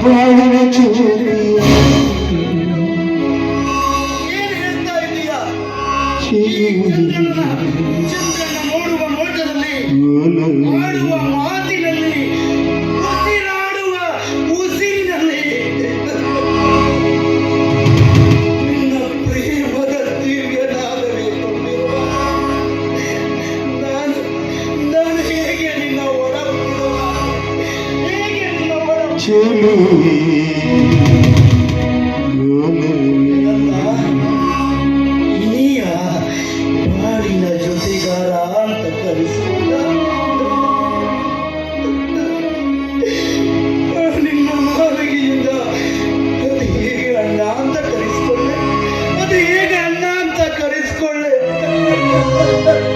Provavelmente Thank you.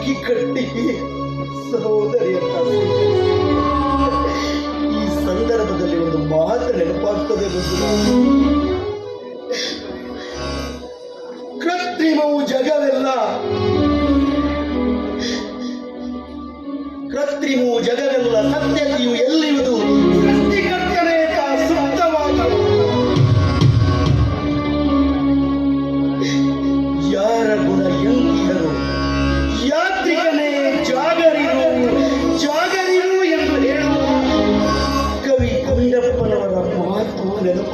ಅಕ್ಕಿ ಕಟ್ಟಿ ಸಹೋದರಿಯ ಈ ಸಂದರ್ಭದಲ್ಲಿ ಒಂದು ಮಾತು ನೆನಪಾಗ್ತದೆ ಕೃತ್ರಿಮವು ಜಗವೆಲ್ಲ. ಕೃತ್ರಿಮವು ಜಗವೆಲ್ಲ ಸತ್ಯ ಜನರ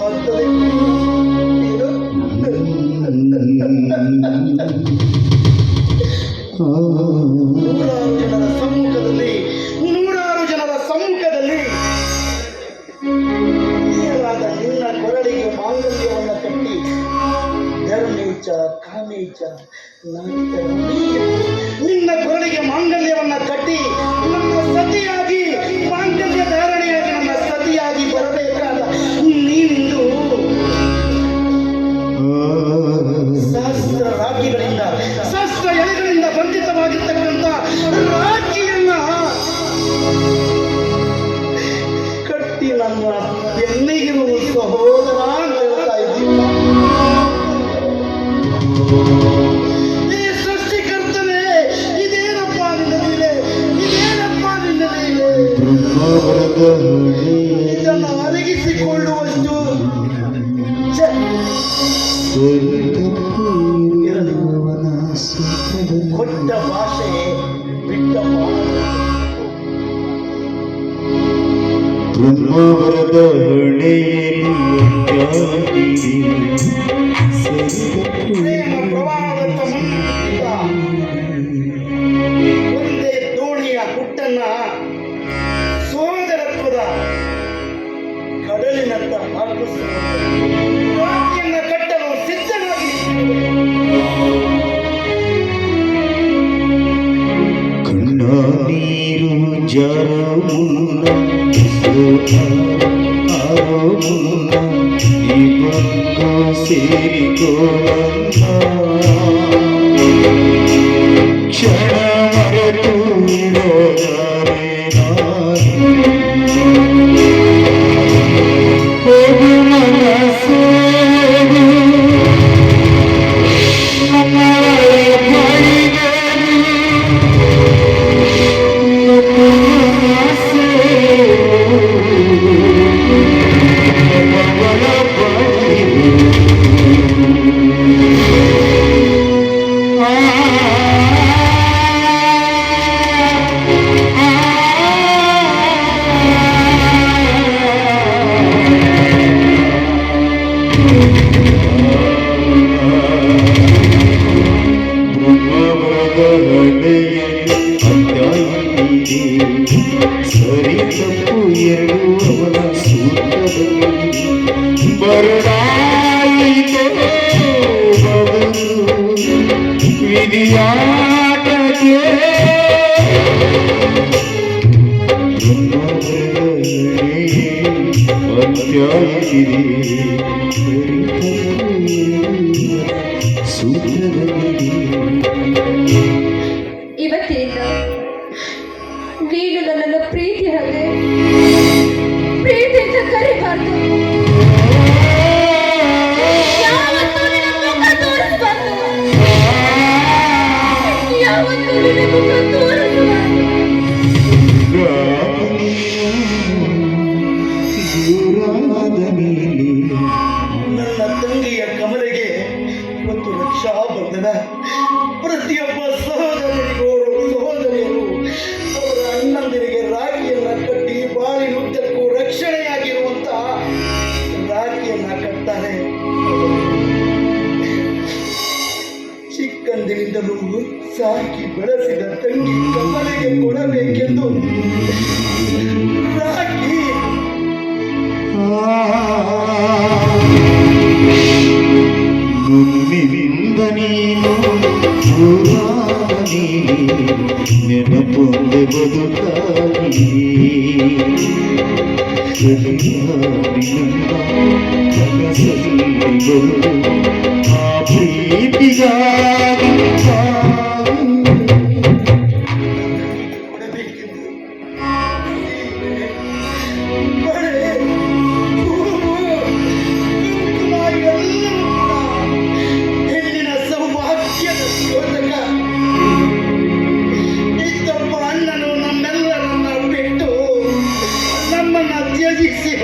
ನೂರಾರು ನಿನ್ನ ಕೊರಳಿಗೆ ಮಾಂಗಲ್ಯವನ್ನ ಕಟ್ಟಿ ಧರ್ಮೀಚ ಕಾಮೀಚ ನಿನ್ನ ಕೊರಳಿಗೆ ಮಾಂಗಲ್ಯವನ್ನು ಕಟ್ಟಿ, ನಮ್ಮ ಸತಿಯಾಗಿ ಮಾಂಗಲ್ಯ ಧಾರ ಒಂದೇ ದೋಣಿಯ ಹುಟ್ಟನ್ನ ಸೋದರತ್ವದ ಕಡಲಿನತ್ತ ಹಾಕಿಸುವ ಕಟ್ಟಲು ಸಿದ್ಧನಾಗಿ ಕಣ್ಣ ನೀರು ಜರ ಮುನ್ನ ಆರೋ చేరికో ಹಿರಿಯಾಟಕ್ಕೆ ಇವತ್ತಿನಿಂದ ನೀನು ನನ್ನನ್ನು ಪ್ರೀತಿ ಹಾಗೆ ಪ್ರೀತಿಯಿಂದ ಕರಿಬಾರ್ದು. ಮೇಲೆ ನನ್ನ ತಂಗಿಯ ಕಮಲೆಗೆ ಇವತ್ತು ರಕ್ಷಾಬಂಧನ. ಪ್ರತಿಯೊಬ್ಬ ಸಹೋದರಿಗೋರು ಸಹೋದರಿಯರು, ಅವರ ಅಣ್ಣಂದಿರಿಗೆ ರಾಖಿಯನ್ನ ಕಟ್ಟಿ ಬಾಳಿನುದ್ದಕ್ಕೂ ರಕ್ಷಣೆಯಾಗಿರುವಂತ ರಾಖಿಯನ್ನ ಕಟ್ತಾರೆ. ಚಿಕ್ಕಂದಿನಿಂದಲೂ ಸಾಕಿ ಬೆಳೆಸಿದ ತಂಗಿ ಕಮಲೆಗೆ ಕೊಡಬೇಕೆಂದು నేను భూమాని నెనపొంది బతుకాలి ప్రీతిగా ಅಜ್ಜಿಯ ಸಿಕ್ಸಿ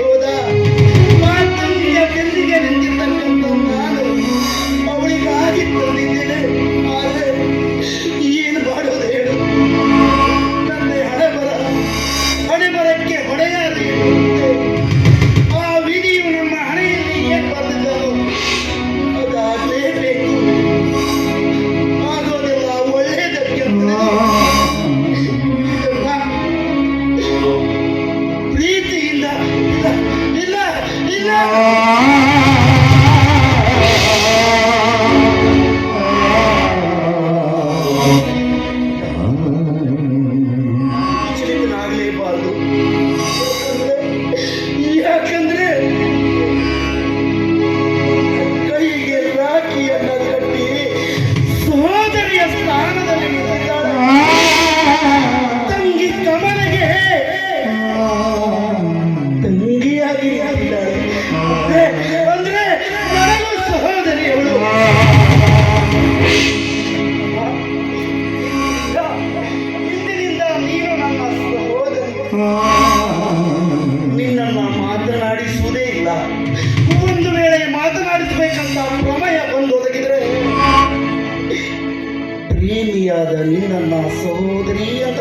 ಸಖಿಯಾದ ನೀನನ್ನ ಸಹೋದರಿ ಅಂತ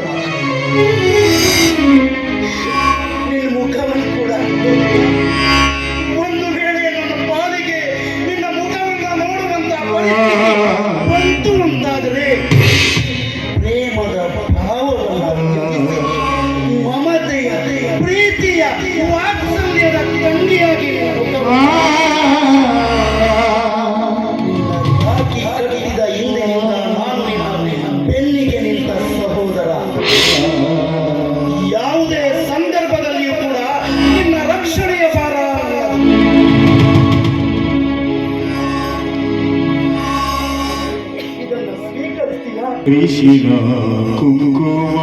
কৃষ্ণ কুঙ্কুম